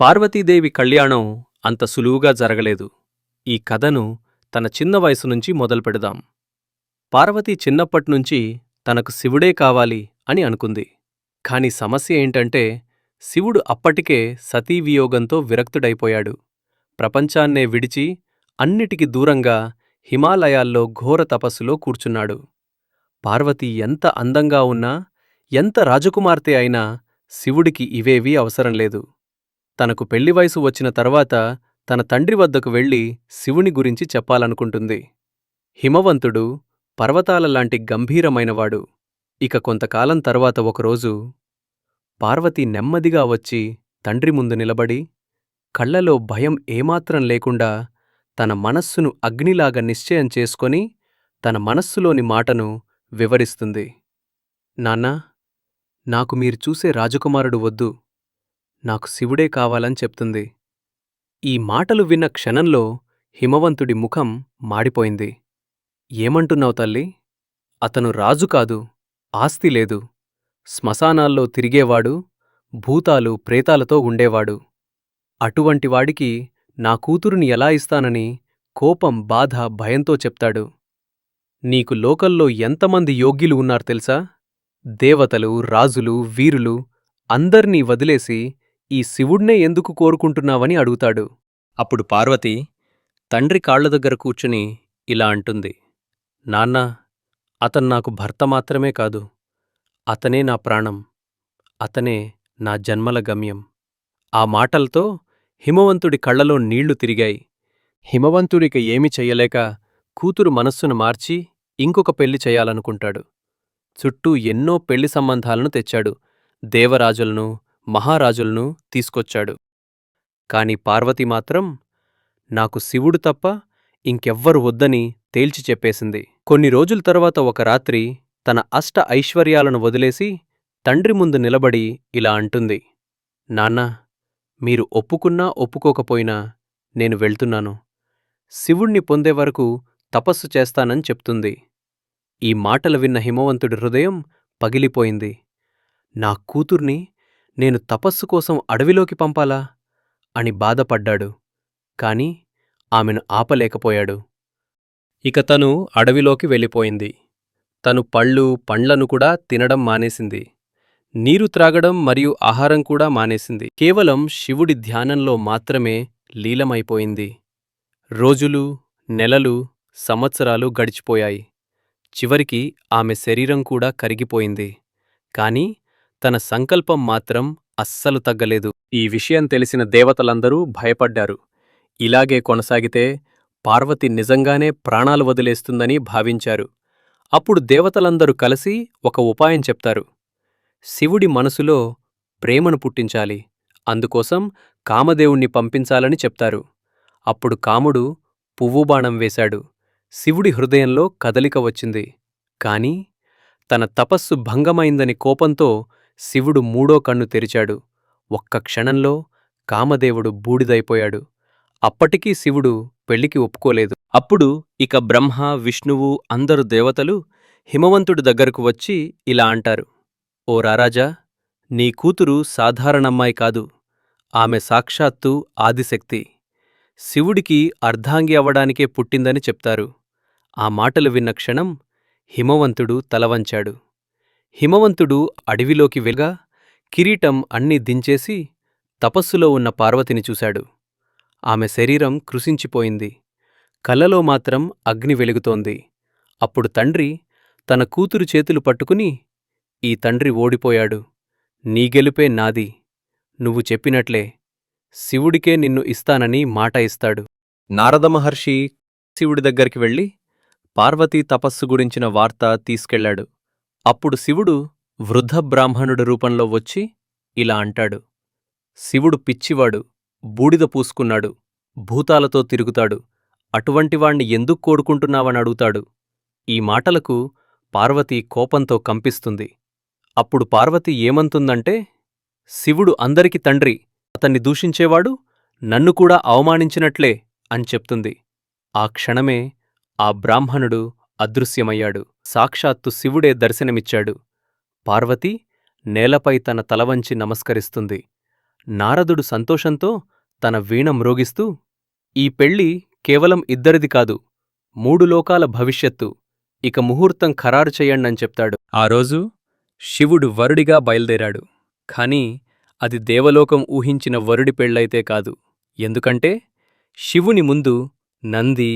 పార్వతీదేవి కళ్యాణం అంత సులువుగా జరగలేదు. ఈ కథను తన చిన్న వయసు నుంచి మొదలుపెడదాం పార్వతి చిన్నప్పట్నుంచి తనకు శివుడే కావాలి అని అనుకుంది. కాని సమస్య ఏంటంటే శివుడు అప్పటికే సతీవియోగంతో విరక్తుడైపోయాడు. ప్రపంచాన్నే విడిచి అన్నిటికి దూరంగా హిమాలయాల్లో ఘోర తపస్సులో కూర్చున్నాడు. పార్వతి ఎంత అందంగా ఉన్నా ఎంత రాజకుమార్తె అయినా శివుడికి ఇవేవీ అవసరం లేదు. తనకు పెళ్ళి వయసు వచ్చిన తర్వాత తన తండ్రి వద్దకు వెళ్ళి శివుని గురించి చెప్పాలనుకుంటుంది. హిమవంతుడు పర్వతాలలాంటి గంభీరమైనవాడు. ఇక కొంతకాలం తర్వాత ఒకరోజు పార్వతి నెమ్మదిగా వచ్చి తండ్రి ముందు నిలబడి కళ్ళలో భయం ఏమాత్రం లేకుండా తన మనస్సును అగ్నిలాగా నిశ్చయం చేసుకొని తన మనస్సులోని మాటను వివరిస్తుంది. నాన్నా నాకు మీరు చూసే రాజకుమారుడు వద్దు. నాకు శివుడే కావాలని చెప్తుంది. ఈ మాటలు విన్న క్షణంలో హిమవంతుడి ముఖం మాడిపోయింది. ఏమంటున్నావు తల్లి? అతను రాజు కాదు ఆస్తి లేదు. శ్మశానాల్లో తిరిగేవాడు భూతాలు ప్రేతాలతో ఉండేవాడు. అటువంటివాడికి నా కూతురుని ఎలా ఇస్తానని కోపం బాధ భయంతో చెప్తాడు. నీకు లోకల్లో ఎంతమంది యోగ్యులు ఉన్నారు తెలుసా? దేవతలు రాజులు వీరులు అందర్నీ వదిలేసి ఈ శివుడ్నే ఎందుకు కోరుకుంటున్నావని అడుగుతాడు. అప్పుడు పార్వతి తండ్రి కాళ్ళ దగ్గర కూర్చుని ఇలా అంటుంది నాన్నా అతను నాకు భర్త మాత్రమే కాదు అతనే నా ప్రాణం అతనే నా జన్మల గమ్యం. ఆ మాటలతో హిమవంతుడి కళ్ళలో నీళ్ళు తిరిగాయి. హిమవంతుడికి ఏమి చెయ్యలేక కూతురు మనస్సును మార్చి ఇంకొక పెళ్ళి చేయాలనుకుంటాడు. చుట్టూ ఎన్నో పెళ్ళి సంబంధాలను తెచ్చాడు దేవరాజులను మహారాజులను తీసుకొచ్చాడు. కాని పార్వతి మాత్రం నాకు శివుడు తప్ప ఇంకెవ్వరు వద్దని తేల్చి చెప్పేసింది. కొన్ని రోజుల తర్వాత ఒక రాత్రి తన అష్ట ఐశ్వర్యాలను వదిలేసి తండ్రి ముందు నిలబడి ఇలా అంటుంది. నాన్నా మీరు ఒప్పుకున్నా ఒప్పుకోకపోయినా నేను వెళ్తున్నాను. శివుణ్ణి పొందే వరకు తపస్సు చేస్తానని చెప్తుంది. ఈ మాటలు విన్న హిమవంతుడి హృదయం పగిలిపోయింది. నా కూతుర్ని నేను తపస్సు కోసం అడవిలోకి పంపాలా? అని బాధపడ్డాడు. కాని ఆమెను ఆపలేకపోయాడు. ఇక తను అడవిలోకి వెళ్ళిపోయింది. తను పళ్ళు పండ్లను కూడా తినడం మానేసింది. నీరు త్రాగడం మరియు ఆహారం కూడా మానేసింది. కేవలం శివుడి ధ్యానంలో మాత్రమే లీలమైపోయింది రోజులు నెలలు సంవత్సరాలు గడిచిపోయాయి. చివరికి ఆమె శరీరం కూడా కరిగిపోయింది. కాని తన సంకల్పం మాత్రం అస్సలు తగ్గలేదు. ఈ విషయం తెలిసిన దేవతలందరూ భయపడ్డారు. ఇలాగే కొనసాగితే పార్వతి నిజంగానే ప్రాణాలు వదిలేస్తుందని భావించారు. అప్పుడు దేవతలందరూ కలిసి ఒక ఉపాయం చెప్తారు. శివుడి మనసులో ప్రేమను పుట్టించాలి. అందుకోసం కామదేవుణ్ణి పంపించాలని చెప్తారు. అప్పుడు కాముడు పువ్వు బాణం వేశాడు. శివుడి హృదయంలో కదలిక వచ్చింది. కాని తన తపస్సు భంగమైందని కోపంతో శివుడు మూడో కన్ను తెరిచాడు. ఒక్క క్షణంలో కామదేవుడు బూడిదైపోయాడు. అప్పటికీ శివుడు పెళ్ళికి ఒప్పుకోలేదు. అప్పుడు ఇక బ్రహ్మ విష్ణువు అందరు దేవతలు హిమవంతుడి దగ్గరకు వచ్చి ఇలా అంటారు. ఓ రారాజా నీ కూతురు సాధారణమ్మాయి కాదు. ఆమె సాక్షాత్తు ఆదిశక్తి. శివుడికి అర్ధాంగి అవ్వడానికే పుట్టిందని చెప్తారు. ఆ మాటలు విన్న క్షణం హిమవంతుడు తలవంచాడు. హిమవంతుడు అడవిలోకి వెళ్ళగా కిరీటం అన్నీ దించేసి తపస్సులో ఉన్న పార్వతిని చూశాడు. ఆమె శరీరం కృశించిపోయింది. కలలో మాత్రం అగ్ని వెలుగుతోంది. అప్పుడు తండ్రి తన కూతురు చేతులు పట్టుకుని ఈ తండ్రి ఓడిపోయాడు. నీ గెలుపే నాది. నువ్వు చెప్పినట్లే. శివుడికే నిన్ను ఇస్తానని మాట ఇస్తాడు. నారదమహర్షి శివుడి దగ్గరికి వెళ్ళి పార్వతీ తపస్సు గురించిన వార్త తీసుకెళ్ళాడు అప్పుడు శివుడు వృద్ధ బ్రాహ్మణుడి రూపంలో వచ్చి ఇలా అంటాడు. శివుడు పిచ్చివాడు బూడిద పూసుకున్నాడు భూతాలతో తిరుగుతాడు అటువంటివాణ్ణి ఎందుకు కోరుకుంటున్నావని అడుగుతాడు. ఈ మాటలకు పార్వతి కోపంతో కంపిస్తుంది. అప్పుడు పార్వతి ఏమంతుందంటే శివుడు అందరికి తండ్రి అతన్ని దూషించేవాడు నన్ను కూడా అవమానించినట్లే అని చెప్తుంది. ఆ క్షణమే ఆ బ్రాహ్మణుడు అదృశ్యమయ్యాడు. సాక్షాత్తు శివుడే దర్శనమిచ్చాడు. పార్వతి నేలపై తన తలవంచి నమస్కరిస్తుంది. నారదుడు సంతోషంతో తన వీణ మ్రోగిస్తూ ఈ పెళ్ళి కేవలం ఇద్దరిది కాదు మూడు లోకాల భవిష్యత్తు. ఇక ముహూర్తం ఖరారు చెయ్యండని చెప్తాడు. ఆ రోజు శివుడు వరుడిగా బయల్దేరాడు. కాని అది దేవలోకం ఊహించిన వరుడి పెళ్ళైతే కాదు. ఎందుకంటే శివుని ముందు నంది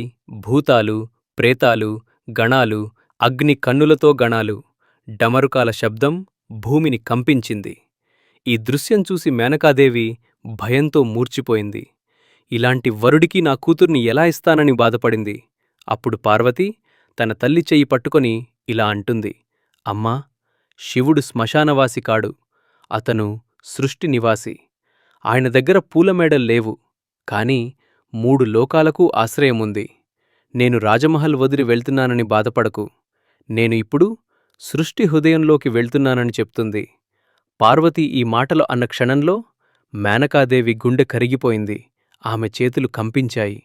భూతాలు ప్రేతాలు గణాలు అగ్ని కన్నులతో గణాలు డమరుకాల శబ్దం భూమిని కంపించింది. ఈ దృశ్యం చూసి మేనకాదేవి భయంతో మూర్చిపోయింది. ఇలాంటి వరుడికి నా కూతుర్ని ఎలా ఇస్తానని బాధపడింది. అప్పుడు పార్వతి తన తల్లి చెయ్యి పట్టుకొని ఇలా అంటుంది. అమ్మా శివుడు శ్మశానవాసి కాడు. అతను సృష్టి నివాసి. ఆయన దగ్గర పూలమేడలు లేవు. కాని మూడు లోకాలకు ఆశ్రయముంది. నేను రాజమహల్ వదిలి వెళ్తున్నానని బాధపడకు. నేను ఇప్పుడు సృష్టి హృదయంలోకి వెళ్తున్నానని చెప్తుంది. పార్వతి ఈ మాటలు అన్న క్షణంలో మేనకాదేవి గుండె కరిగిపోయింది. ఆమె చేతులు కంపించాయి.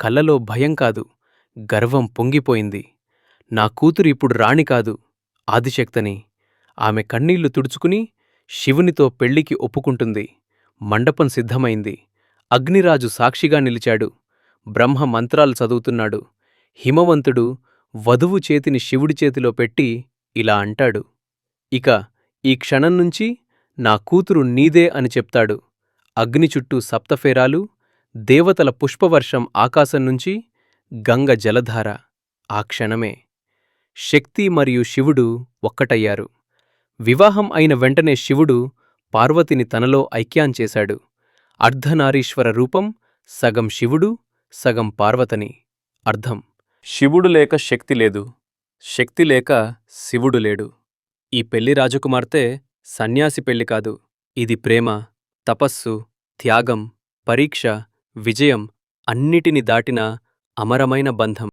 కళ్ళలో భయం కాదు గర్వం పొంగిపోయింది. నా కూతురు ఇప్పుడు రాణి కాదు ఆదిశక్తని. ఆమె కన్నీళ్ళు తుడుచుకుని శివునితో పెళ్ళికి ఒప్పుకుంటుంది. మండపం సిద్ధమైంది. అగ్నిరాజు సాక్షిగా నిలిచాడు. బ్రహ్మ మంత్రాలు చదువుతున్నాడు. హిమవంతుడు వధువు చేతిని శివుడి చేతిలో పెట్టి ఇలా అంటాడు. ఇక ఈ క్షణం నుంచి నా కూతురు నీదే అని చెప్తాడు. అగ్ని చుట్టూ సప్తఫేరాలు దేవతల పుష్పవర్షం ఆకాశం నుంచి గంగ జలధార. ఆ క్షణమే శక్తి మరియు శివుడు ఒక్కటయ్యారు. వివాహం అయిన వెంటనే శివుడు పార్వతిని తనలో ఐక్యాం చేశాడు. అర్ధనారీశ్వర రూపం సగం శివుడు సగం పార్వతని అర్థం. శివుడు లేక శక్తి లేదు. శక్తి లేక శివుడు లేడు. ఈ పెళ్ళి రాజకుమార్తె సన్యాసి పెళ్ళి కాదు. ఇది ప్రేమ తపస్సు త్యాగం పరీక్ష విజయం అన్నిటిని దాటిన అమరమైన బంధం.